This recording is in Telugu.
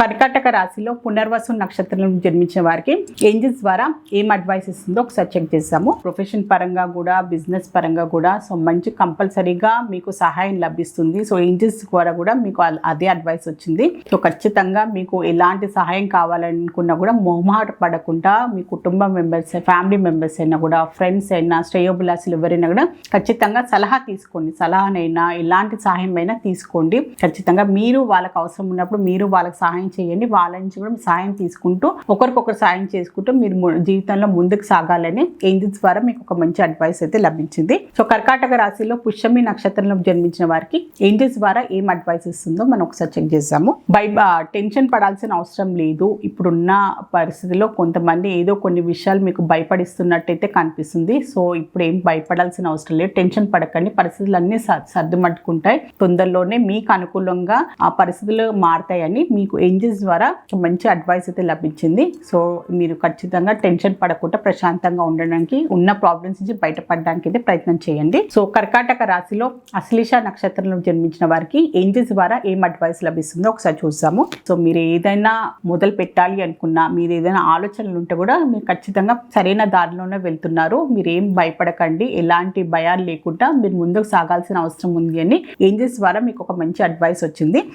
కర్కాటక రాశిలో పునర్వసు నక్షత్రం జన్మించిన వారికి ఏంజిల్స్ ద్వారా ఏం అడ్వైస్ ఇస్తుందో ఒకసారి చెక్ చేసాము ప్రొఫెషన్ పరంగా కూడా బిజినెస్ పరంగా కూడా సో మంచి కంపల్సరీగా మీకు సహాయం లభిస్తుంది. సో ఏంజిల్స్ ద్వారా కూడా మీకు అదే అడ్వైస్ వచ్చింది. సో ఖచ్చితంగా మీకు ఎలాంటి సహాయం కావాలనుకున్నా కూడా మొహమాట పడకుండా మీ కుటుంబ మెంబర్స్ ఫ్యామిలీ మెంబర్స్ అయినా కూడా ఫ్రెండ్స్ అయినా శ్రేయోభిలాసులు ఎవరైనా కూడా ఖచ్చితంగా సలహా తీసుకోండి. సలహానైనా ఎలాంటి సహాయం అయినా తీసుకోండి. ఖచ్చితంగా మీరు వాళ్ళకి అవసరం ఉన్నప్పుడు మీరు వాళ్ళకి సహాయం చేయండి. వాళ్ళ నుంచి కూడా సాయం తీసుకుంటూ ఒకరికొకరు సాయం చేసుకుంటూ మీరు ము- జీవితంలో ముందుకు సాగాలని ఏంది ద్వారా మీకు ఒక మంచి అడ్వైస్ అయితే లభించింది. సో కర్కాటక రాశిలో పుష్యమి నక్షత్రంలో జన్మించిన వారికి ఏంజెస్ ద్వారా ఏం అడ్వైస్ ఇస్తుందో మనం ఒకసారి చెక్ చేసాము బై టెన్షన్ పడాల్సిన అవసరం లేదు. ఇప్పుడున్న పరిస్థితిలో కొంతమంది ఏదో కొన్ని విషయాలు మీకు భయపడిస్తున్నట్టయితే కనిపిస్తుంది. సో ఇప్పుడు ఏం భయపడాల్సిన అవసరం లేదు. టెన్షన్ పడకండి. పరిస్థితులు అన్నీ సర్దుమట్టుకుంటాయి. తొందరలోనే మీకు అనుకూలంగా ఆ పరిస్థితులు మారుతాయని మీకు చేంజెస్ ద్వారా ఒక మంచి అడ్వైస్ అయితే లభించింది. సో మీరు ఖచ్చితంగా టెన్షన్ పడకుండా ప్రశాంతంగా ఉండడానికి ఉన్న ప్రాబ్లమ్స్ నుంచి బయటపడడానికి అయితే ప్రయత్నం చేయండి. సో కర్కాటక రాశిలో అశ్లేష నక్షత్రంలో జన్మించిన వారికి ఏంజెస్ ద్వారా ఏం అడ్వైస్ లభిస్తుందో ఒకసారి చూసాము సో మీరు ఏదైనా మొదలు పెట్టాలి అనుకున్నా మీరు ఏదైనా ఆలోచనలు ఉంటే కూడా మీరు ఖచ్చితంగా సరైన దారిలోనే వెళ్తున్నారు. మీరు ఏం భయపడకండి. ఎలాంటి భయాలు లేకుండా మీరు ముందుకు సాగాల్సిన అవసరం ఉంది అని ఏంజెస్ ద్వారా మీకు ఒక మంచి అడ్వైస్ వచ్చింది.